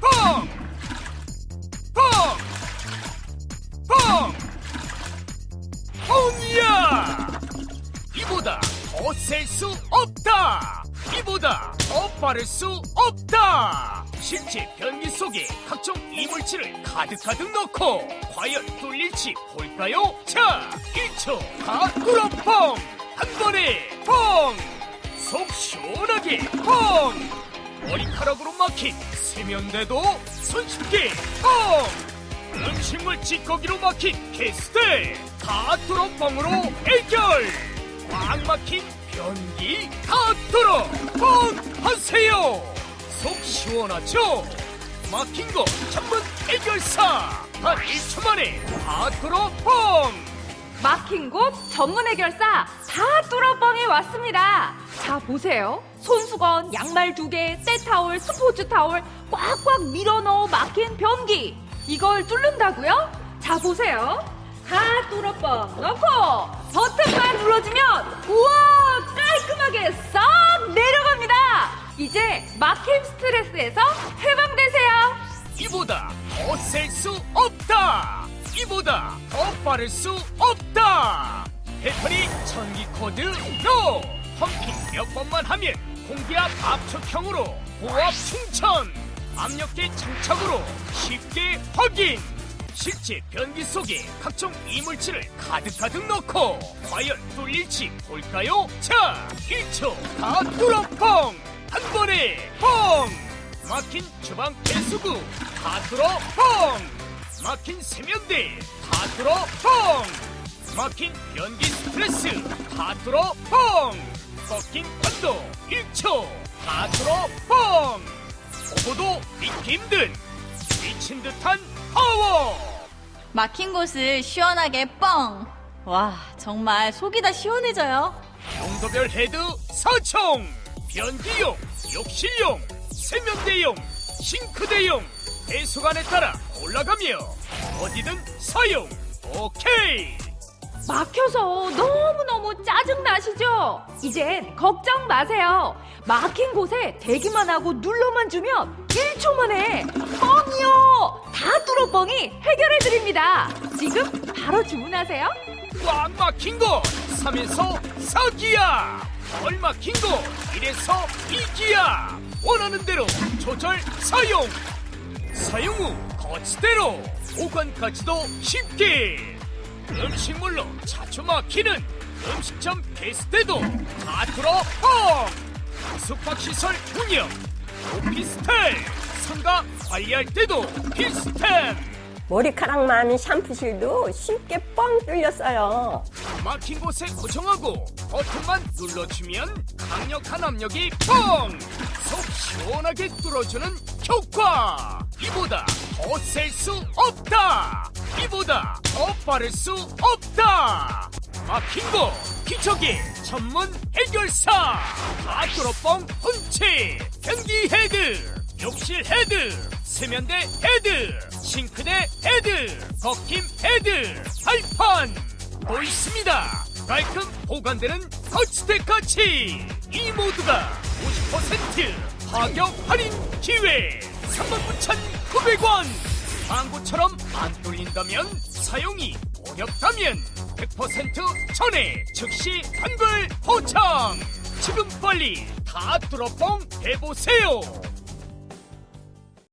펑! 펑! 펑! 펑이야! 이보다 더 셀 수 없다! 이보다 더 빠를 수 없다! 실제 변기 속에 각종 이물질을 가득가득 넣고 과연 뚫릴지 볼까요? 자, 1초 다 뚫어 펑! 한 번에 펑! 속 시원하게 펑! 머리카락으로 막힌 세면대도 손쉽게 뻥! 음식물 찌꺼기로 막힌 게스트 다 뚫어 뻥으로 해결! 꽉 막힌 변기 다 뚫어 뻥 하세요! 속 시원하죠? 막힌 거 전문 해결사 단 1초 만에 다 뚫어 뻥! 막힌 곳 전문 해결사 다 뚫어뻥에 왔습니다. 자 보세요. 손수건, 양말 두 개, 때타올, 스포츠 타올 꽉꽉 밀어넣어 막힌 변기. 이걸 뚫는다고요? 자 보세요. 다 뚫어뻥 넣고 버튼만 눌러주면 우와 깔끔하게 싹 내려갑니다. 이제 막힘 스트레스에서 해방되세요. 이보다 더 셀 수 없다. 이보다 더 빠를 수 없다. 배터리 전기 코드 NO. 펌핑 몇 번만 하면 공기압 압축형으로 고압 충전. 압력계 장착으로 쉽게 확인. 실제 변기 속에 각종 이물질을 가득가득 넣고 과연 뚫릴지 볼까요? 자, 1초 다 뚫어 펑! 한 번에 펑! 막힌 주방 배수구 다 뚫어 펑! 막힌 세면대 다 뚫어 펑! 막힌 변기 스트레스 다 뚫어 펑! 꺾인 판도 1초 다 뚫어 펑! 보고도 믿기 힘든 미친 듯한 파워! 막힌 곳을 시원하게 뻥! 와, 정말 속이 다 시원해져요. 용도별 헤드 4총 변기용, 욕실용, 세면대용, 싱크대용 배수관에 따라 올라가며 어디든 사용 오케이 막혀서 너무너무 짜증나시죠? 이젠 걱정 마세요. 막힌 곳에 대기만 하고 눌러만 주면 1초 만에 뻥이요! 다 뚫어 뻥이 해결해드립니다. 지금 바로 주문하세요. 꽉 막힌 거 3에서 4기야 덜 막힌 거 1에서 2기야 원하는 대로 조절 사용 사용 후 거치대로 보관까지도 쉽게 음식물로 자주 막히는 음식점 게스트도 다 뚫어 뻥 숙박시설 운영 오피스텔 상가 관리할 때도 필수템 머리카락만 샴푸실도 쉽게 뻥 뚫렸어요. 막힌 곳에 고정하고 버튼만 눌러주면 강력한 압력이 뻥! 속 시원하게 뚫어주는 효과! 이보다 더셀수 없다! 이보다 더 빠를 수 없다! 막힌 곳 기적의 전문 해결사 다 뚫어뻥 훔치 변기 헤드 욕실 헤드 세면대 헤드 싱크대 헤드 걷김 헤드 발판 또 있습니다. 깔끔 보관되는 거치대까지 이 모두가 50% 가격 할인 기회 39,900원 광고처럼 안 뚫린다면 사용이 어렵다면 100% 전에 즉시 환불 포장! 지금 빨리 다 뚫어뻥 해보세요